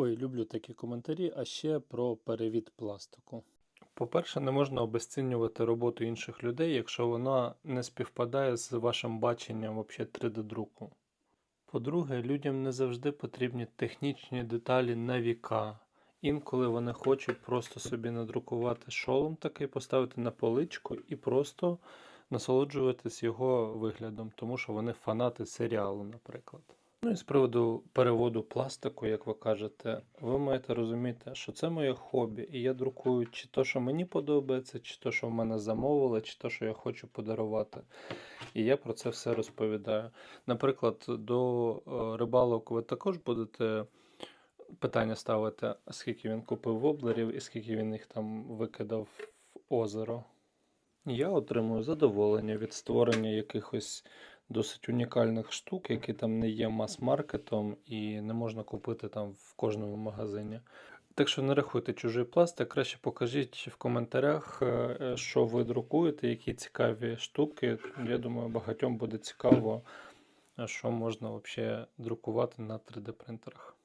Ой, люблю такі коментарі, а ще про перевід пластику. По-перше, не можна обесцінювати роботу інших людей, якщо вона не співпадає з вашим баченням вообще 3D-друку. По-друге, людям не завжди потрібні технічні деталі на віка. Інколи вони хочуть просто собі надрукувати шолом такий, поставити на поличку і просто насолоджуватись його виглядом, тому що вони фанати серіалу, наприклад. Ну і з приводу переводу пластику, як ви кажете, ви маєте розуміти, що це моє хобі, і я друкую чи то, що мені подобається, чи то, що в мене замовили, чи то, що я хочу подарувати. І я про це все розповідаю. Наприклад, до е, рибалок ви також будете питання ставити, скільки він купив воблерів і скільки він їх там викидав в озеро. Я отримую задоволення від створення якихось досить унікальних штук, які там не є мас-маркетом і не можна купити там в кожному магазині. Так що не рахуйте чужий пластик, краще покажіть в коментарях, е, що ви друкуєте, які цікаві штуки. Я думаю, багатьом буде цікаво, е, що можна взагалі друкувати на 3D принтерах.